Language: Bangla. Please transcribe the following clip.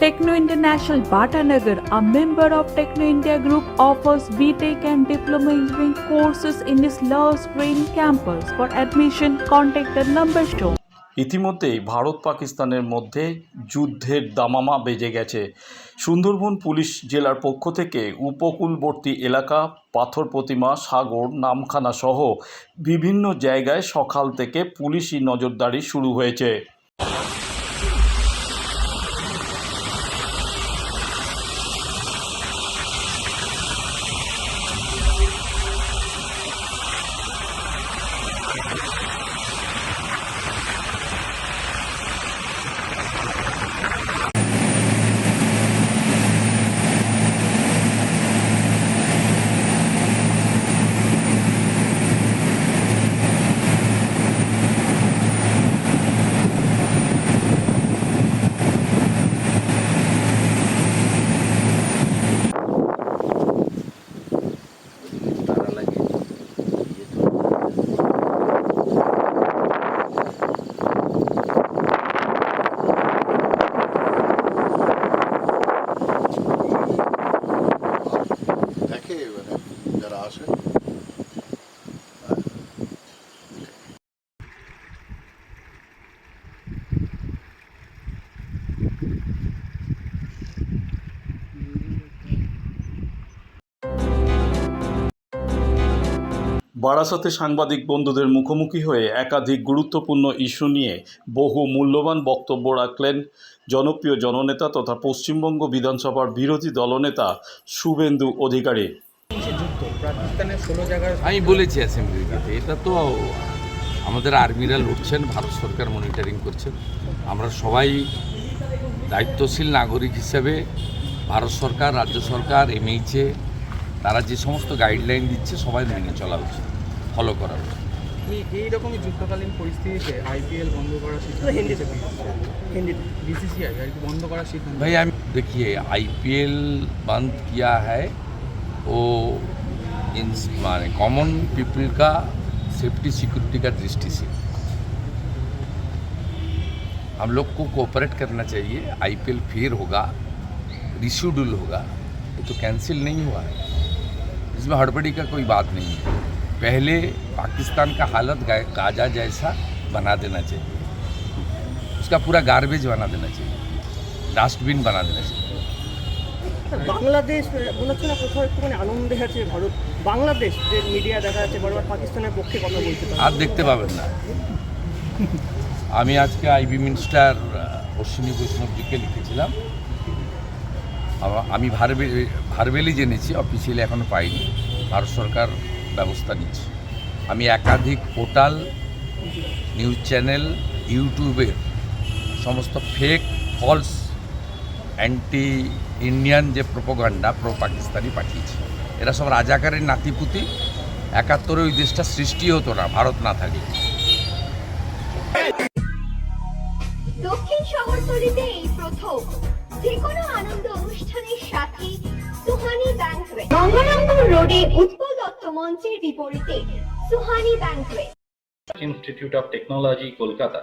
Techno International Bhatanagar, a member of Techno India Group, offers BTEC and Diploma Engineering courses in its Love Green campus. For admission, contact the number shown. ইতিমধ্যেই ভারত পাকিস্তানের মধ্যে যুদ্ধের দামামা বেজে গেছে সুন্দরবন পুলিশ জেলার পক্ষ থেকে উপকূলবর্তী এলাকা পাথর প্রতিমা সাগর নামখানা সহ বিভিন্ন জায়গায় সকাল থেকে পুলিশি নজরদারি শুরু হয়েছে যারা আসে। বারাসাতে সাংবাদিক বন্ধুদের মুখোমুখি হয়ে একাধিক গুরুত্বপূর্ণ ইস্যু নিয়ে বহু মূল্যবান বক্তব্য রাখলেন জনপ্রিয় জননেতা তথা পশ্চিমবঙ্গ বিধানসভার বিরোধী দলনেতা শুভেন্দু অধিকারী যে যুদ্ধ পাকিস্তানের ষোলো জায়গার আমি বলেছি অ্যাসেম্বলিতে এটা তো আমাদের আর্মিরা লড়ছেন ভারত সরকার মনিটরিং করছেন আমরা সবাই দায়িত্বশীল নাগরিক হিসেবে ভারত সরকার রাজ্য সরকার এমএইচএ তারা যে সমস্ত গাইডলাইন দিচ্ছে সবাই মেনে চলা উচিত ফলো করা উচিত এই এইরকমই যুদ্ধকালীন পরিস্থিতিতে আইপিএল বন্ধ করার সিদ্ধান্ত নিয়েছে বিসিসিআই আর কি বন্ধ করার সিদ্ধান্ত भाई हम देखिए आईपीएल बंद किया है वो इन माने कॉमन पीपल का सेफ्टी सिक्योरिटी का दृष्टि से। हम लोग को कोऑपरेट करना चाहिए। आईपीएल फिर होगा रिशेड्यूल होगा, ये तो कैंसिल नहीं हुआ है। इसमें हड़बड़ी का कोई बात नहीं है। पहले पाकिस्तान का हालत गाजा जैसा बना देना चाहिए। उसका पूरा गार्बेज बना देना चाहिए। डस्टबिन बना देना चाहिए। বাংলাদেশ, মনে হচ্ছে না কোথাও একটুখানি আনন্দে আছে ভারত। বাংলাদেশ, যে মিডিয়া দেখা যাচ্ছে বারবার পাকিস্তানের পক্ষে কথা বলতে আর দেখতে পাবেন না। আমি আজকে আইবি মিনিস্টার অশ্বিনী বৈষ্ণবজিকে লিখেছিলাম। আমি ভারবে, ভারবেলি জেনেছি অফিসিয়ালি এখনও পাইনি। ভারত সরকার ব্যবস্থা নিচ্ছে। আমি একাধিক পোর্টাল, নিউজ চ্যানেল, ইউটিউবের সমস্ত ফেক ফলস অ্যান্টি ইন্ডিয়ান যে প্রোপোগান্ডা প্রো পাকিস্তানি পাঠিয়েছে। এরা সব রাজাকারের নাতিপুতি। একাত্তরে ওই দেশটা সৃষ্টি হতো না ভারত না থাকলে। দক্ষিণ শহরতলিতে এই প্রথম যে কোনো আনন্দ অনুষ্ঠানের সাথে সুহানি ব্যাংকুয়েট গঙ্গারামপুর রোডে উৎপল দত্ত মঞ্চের বিপরীতে Suhani banquet Institute of Technology, Kolkata,